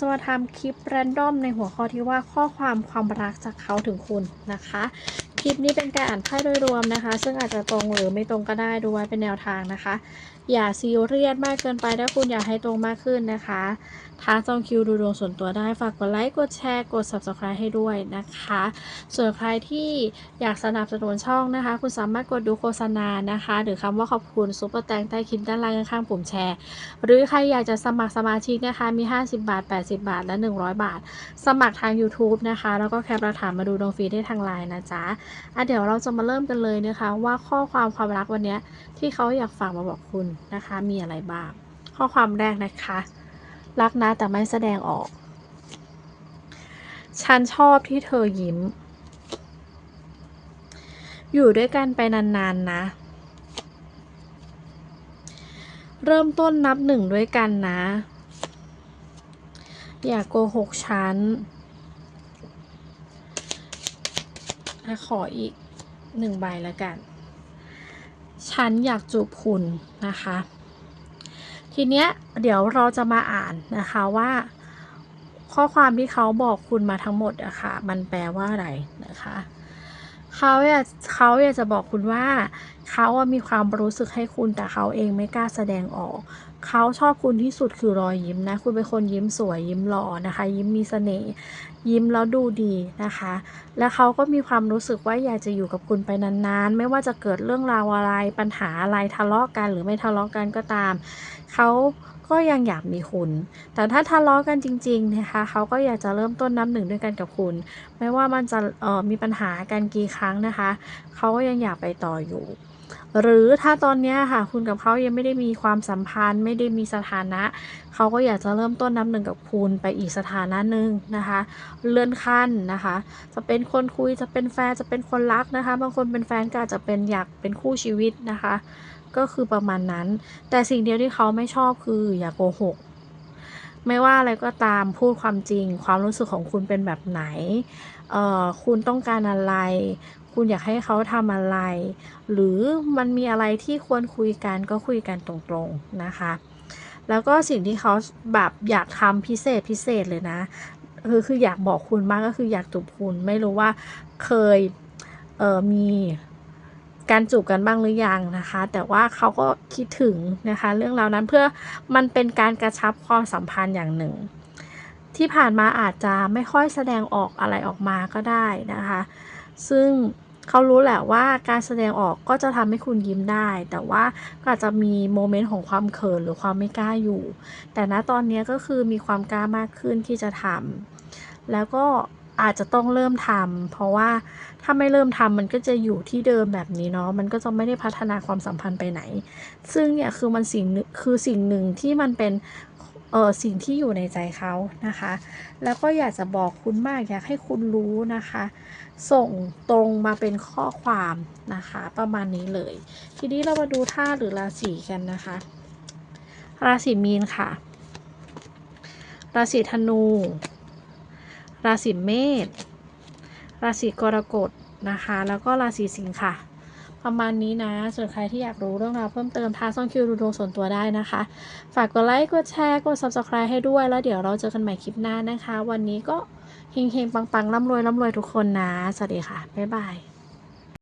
จะมาทำคลิปแรนดอมในหัวข้อที่ว่าข้อความความรักจากเขาถึงคุณนะคะ คลิปนี้เป็นการอ่านไพ่โดยรวมนะคะ ซึ่งอาจจะตรงหรือไม่ตรงก็ได้ดูไว้เป็นแนวทางนะคะ อย่าซีเรียสมากเกินไปถ้าคุณอยากให้ตรงมากขึ้นนะคะทางจองคิวดูดวงส่วนตัวได้ ฝากกดไลค์ กดแชร์ กด subscribe ให้ด้วยนะคะ ส่วนใครที่อยากสนับสนุนช่องนะคะ คุณสามารถกดดูโฆษณานะคะ หรือคำว่าขอบคุณซุปเปอร์แตงใต้คลิปด้านล่างข้างปุ่มแชร์ หรือใครอยากจะสมัครสมาชิกนะคะ มี 50 บาท 80 บาท และ 100 บาท สมัครทาง YouTube นะคะ แล้วก็แคปหลักฐานมาดูดวงฟรีได้ทางไลน์นะจ๊ะอะเดี๋ยวเราจะมาเริ่มกันเลยนะคะ ว่าข้อความความรักวันนี้ที่เขาอยากฝากมาบอกคุณนะคะ มีอะไรบ้าง ข้อความแรกนะคะ รักนะแต่ไม่แสดงออก ฉันชอบที่เธอยิ้ม อยู่ด้วยกันไปนานๆนะเริ่มต้นนับหนึ่งด้วยกันนะ อย่าโกหกฉันขออีกหนึ่งใบแล้วกัน ฉันอยากจูบคุณนะคะ ทีเนี้ยเดี๋ยวเราจะมาอ่านนะคะว่า ข้อความที่เขาบอกคุณมาทั้งหมดอะค่ะมันแปลว่าอะไรนะคะเขาอยากเขาอยากจะบอกคุณว่า เขามีความรู้สึกให้คุณแต่เขาเองไม่กล้าแสดงออก เขาชอบคุณที่สุดคือรอยยิ้มนะ คุณเป็นคนยิ้มสวยยิ้มหล่อนะคะ ยิ้มมีเสน่ห์ยิ้มแล้วดูดีนะคะ แล้วเขาก็มีความรู้สึกว่าอยากจะอยู่กับคุณไปนานๆ ไม่ว่าจะเกิดเรื่องราวอะไรปัญหาอะไรทะเลาะกันหรือไม่ทะเลาะกันก็ตามเขาก็ยังอยากมีคุณ แต่ถ้าทะเลาะกันจริงๆนะคะ เขาก็อยากจะเริ่มต้นนับหนึ่งด้วยกันกับคุณ ไม่ว่ามันจะมีปัญหากันกี่ครั้งนะคะ เขาก็ยังอยากไปต่ออยู่หรือถ้าตอนนี้ค่ะคุณกับเขายังไม่ได้มีความสัมพันธ์ ไม่ได้มีสถานะเขาก็อยากจะเริ่มต้นนับหนึ่งกับคุณไปอีกสถานะหนึ่งนะคะ เลื่อนขั้นนะคะ จะเป็นคนคุยจะเป็นแฟนจะเป็นคนรักนะคะ บางคนเป็นแฟนก็อาจจะเป็นอยากเป็นคู่ชีวิตนะคะ ก็คือประมาณนั้น แต่สิ่งเดียวที่เขาไม่ชอบคืออย่าโกหกไม่ว่าอะไรก็ตามพูดความจริง ความรู้สึกของคุณเป็นแบบไหน เอ่อ คุณต้องการอะไร คุณอยากให้เขาทำอะไร หรือมันมีอะไรที่ควรคุยกันก็คุยกันตรงๆนะคะ แล้วก็สิ่งที่เขาแบบอยากทำพิเศษพิเศษเลยนะคือคืออยากบอกคุณมากก็คืออยากจูบคุณไม่รู้ว่าเคยเออมีการจูบกันบ้างหรือยังนะคะ แต่ว่าเขาก็คิดถึงนะคะ เรื่องราวนั้นเพื่อมันเป็นการกระชับความสัมพันธ์อย่างหนึ่ง ที่ผ่านมาอาจจะไม่ค่อยแสดงออกอะไรออกมาก็ได้นะคะ ซึ่ง เขารู้แหละว่าการแสดงออกก็จะทำให้คุณยิ้มได้ แต่ว่าก็อาจจะมีโมเมนต์ของความเขินหรือความไม่กล้าอยู่ แต่ณตอนนี้ก็คือมีความกล้ามากขึ้นที่จะทำแล้วก็อาจจะต้องเริ่มทำเพราะว่าถ้าไม่เริ่มทำมันก็จะอยู่ที่เดิมแบบนี้เนาะมันก็จะไม่ได้พัฒนาความสัมพันธ์ไปไหน ซึ่งเนี่ยคือมันสิ่งหนึ่งคือสิ่งหนึ่งที่มันเป็น เออสิ่งที่อยู่ในใจเขานะคะ แล้วก็อยากจะบอกคุณมากอยากให้คุณรู้นะคะ ส่งตรงมาเป็นข้อความนะคะ ประมาณนี้เลย ทีนี้เรามาดูท่าหรือราศีกันนะคะ ราศีมีนค่ะ ราศีธนู ราศีเมษราศีกรกฎนะคะ แล้วก็ราศีสิงค์ค่ะ ประมาณนี้นะ ส่วนใครที่อยากรู้เรื่องราวเพิ่มเติมทางซ่องคิวดูดวงส่วนตัวได้นะคะ ฝากกดไลค์กดแชร์กด subscribe ให้ด้วยแล้วเดี๋ยวเราเจอกันใหม่คลิปหน้านะคะ วันนี้ก็เฮงๆปังๆร่ำรวยร่ำรวยทุกคนนะ สวัสดีค่ะ บ๊ายบาย